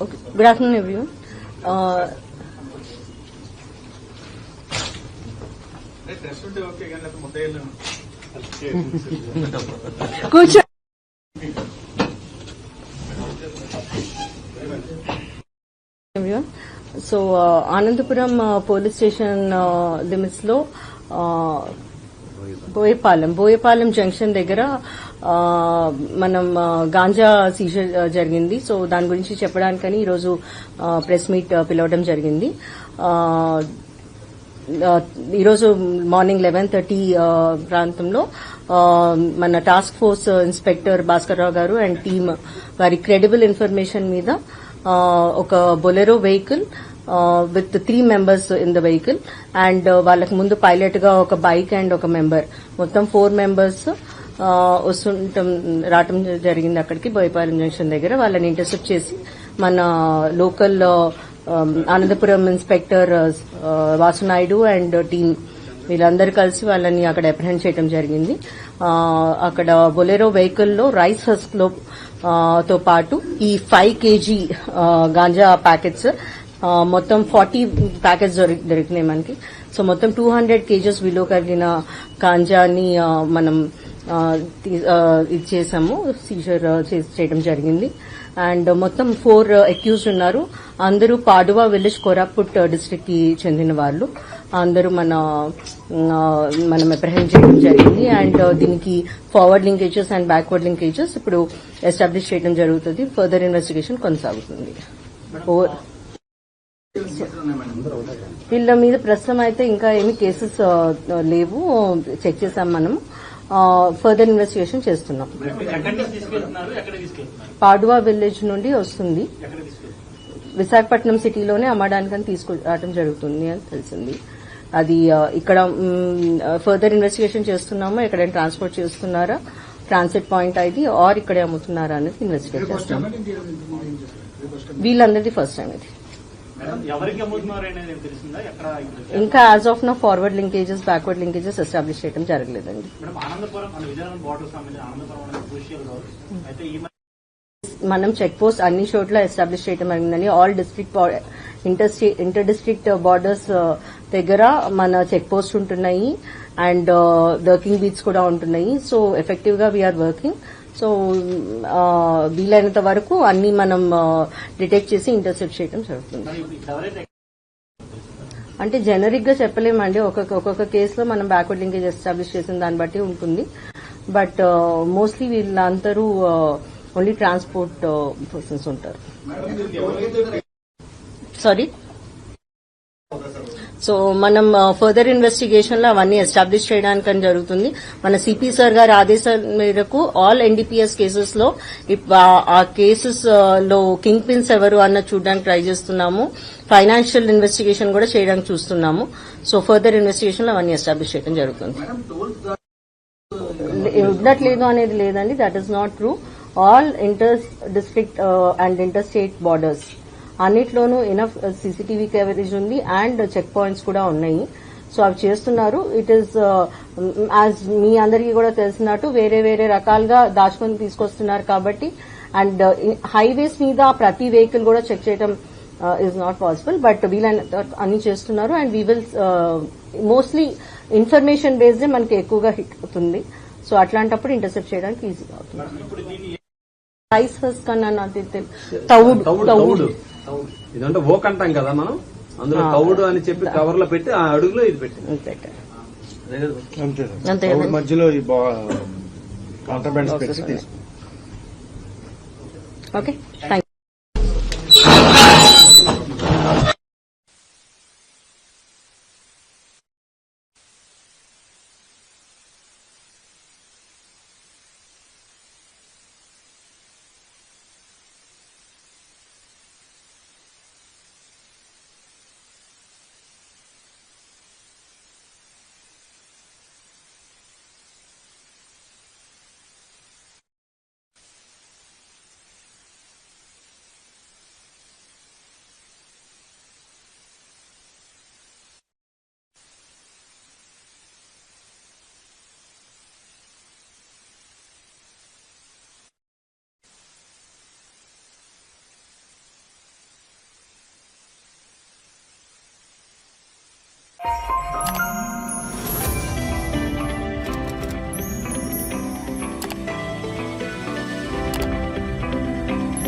Okay good afternoon every కూర్చో. So Anantapuram police station లిమిట్స్లో Boyapalem. Boyapalem. Junction దగ్గర మనం గాంజా సీజర్ జరిగింది. సో దాని గురించి చెప్పడానికని ఈరోజు ప్రెస్ మీట్ పిలవడం జరిగింది. ఈరోజు మార్నింగ్ లెవెన్ థర్టీ ప్రాంతంలో మన టాస్క్ ఫోర్స్ ఇన్స్పెక్టర్ భాస్కర్రావు గారు అండ్ టీమ్ వారి క్రెడిబుల్ ఇన్ఫర్మేషన్ మీద ఒక Bolero vehicle with three members in the vehicle and వాళ్ళకి ముందు పైలట్గా ఒక బైక్ అండ్ ఒక మెంబర్. మొత్తం ఫోర్ మెంబర్స్ uh, వస్తుంటం రావటం జరిగింది అక్కడికి బోయపాలెం జంక్షన్ దగ్గర. వాళ్ళని ఇంటర్సెప్ట్ చేసి మన local uh, um, Anantapuram inspector uh, Vasunaidu and team వీళ్ళందరూ కలిసి వాళ్ళని అక్కడ అప్రహెండ్ చేయడం జరిగింది. అక్కడ బొలెరో వెహికల్లో రైస్ హస్క్లో తో పాటు ఈ ఫైవ్ కేజీ గాంజా ప్యాకెట్స్ మొత్తం ఫార్టీ ప్యాకెట్స్ దొరి- దొరికినాయి మనకి. సో మొత్తం టూ హండ్రెడ్ కేజెస్ విలువ కలిగిన గాంజాని ఆ, మనం ఆ, తీ- ఆ, ఇది చేసాము. సీజర్ చేయడం జరిగింది. అండ్ మొత్తం ఫోర్ అక్యూజ్ ఉన్నారు. అందరూ పాడువా విలేజ్ కోరాపుట్ డిస్ట్రిక్ట్కి చెందిన వాళ్ళు. అందరూ మన మనం అప్రహెండ్ చేయడం జరిగింది. అండ్ దీనికి forward linkages and backward linkages ఇప్పుడు ఎస్టాబ్లిష్ చేయడం జరుగుతుంది. ఫర్దర్ ఇన్వెస్టిగేషన్ కొనసాగుతుంది. వీళ్ళ మీద ప్రస్తుతం అయితే ఇంకా ఏమి కేసెస్ లేవు. చెక్ చేసాం మనం. ఫర్దర్ ఇన్వెస్టిగేషన్ చేస్తున్నాం. పాడువా విలేజ్ నుండి వస్తుంది. విశాఖపట్నం సిటీలోనే అమ్మడానికని తీసుకురావడం జరుగుతుంది అని తెలిసింది. అది ఇక్కడ ఫర్దర్ ఇన్వెస్టిగేషన్ చేస్తున్నాము? ఎక్కడైనా ట్రాన్స్పోర్ట్ చేస్తున్నారా? ట్రాన్సిట్ పాయింట్ అది ఆర్ ఇక్కడే అమ్ముతున్నారా అనేది ఇన్వెస్టిగేట్ చేస్తాం వీళ్ళందరిది ఫస్ట్ టైం ఇది. ఇంకా as of now forward linkages backward linkages establish చేయడం జరగలేదండి. మన చెక్ పోస్ట్ అన్ని చోట్ల ఎస్టాబ్లిష్ చేయడం జరిగిందని all district inter inter district borders దగ్గర మన చెక్ పోస్ట్ ఉంటున్నాయి. అండ్ వర్కింగ్ బీట్స్ కూడా ఉంటున్నాయి. సో ఎఫెక్టివ్గా వీఆర్ వర్కింగ్ సో వీలైనంత వరకు అన్ని మనం డిటెక్ట్ చేసి ఇంటర్సెప్ట్ చేయడం జరుగుతుంది. అంటే జనరిక్గా చెప్పలేమండి. ఒక్కొక్క ఒక్కొక్క కేసులో మనం బ్యాక్వర్డ్ లింకేజ్ ఎస్టాబ్లిష్ చేసిన దాన్ని బట్టి ఉంటుంది. బట్ మోస్ట్లీ వీళ్ళందరూ ఓన్లీ ట్రాన్స్పోర్ట్ పర్సన్స్ ఉంటారు. సారీ సో మనం ఫర్దర్ ఇన్వెస్టిగేషన్లో అవన్నీ ఎస్టాబ్లిష్ చేయడానికి జరుగుతుంది. మన సిపి సార్ గారి ఆదేశాల మేరకు ఆల్ ఎన్డీపీఎస్ కేసెస్లో ఇప్- ఆ- ఆ కేసెస్లో కింగ్ పిన్స్ ఎవరు అన్న చూడడానికి ట్రై చేస్తున్నాము. ఫైనాన్షియల్ ఇన్వెస్టిగేషన్ కూడా చేయడానికి చూస్తున్నాము. సో ఫర్దర్ ఇన్వెస్టిగేషన్లో అవన్నీ ఎస్టాబ్లిష్ చేయడం జరుగుతుంది. ఉండట్లేదు అనేది లేదండి. That is not true all inter district and inter state borders అన్నిట్లోనూ ఇనఫ్ సీసీటీవీ కవరేజ్ ఉంది అండ్ చెక్ పాయింట్స్ కూడా ఉన్నాయి. సో అవి చేస్తున్నారు. ఇట్ ఈస్ యాజ్ మీ అందరికీ కూడా తెలిసినట్టు వేరే వేరే రకాలుగా దాచుకొని తీసుకొస్తున్నారు కాబట్టి అండ్ హైవేస్ మీద ప్రతి వెహికల్ కూడా చెక్ చేయడం ఇస్ నాట్ పాసిబుల్ బట్ వీళ్ళని అన్ని చేస్తున్నారు and we will mostly information based మనకి ఎక్కువగా హిట్ అవుతుంది. సో అట్లాంటప్పుడు ఇంటర్సెప్ట్ చేయడానికి ఈజీగా అవుతుంది. రైస్ హస్ కన్నా నాకు తెలి- తౌడు తౌడు. తౌడు. ఇదంటే ఓక్ అంటాం కదా మనం? అందులో తౌడు అని చెప్పి కవర్లో పెట్టి ఆ అడుగులో ఇది పెట్టి. మధ్యలో ఓకే థ్యాంక్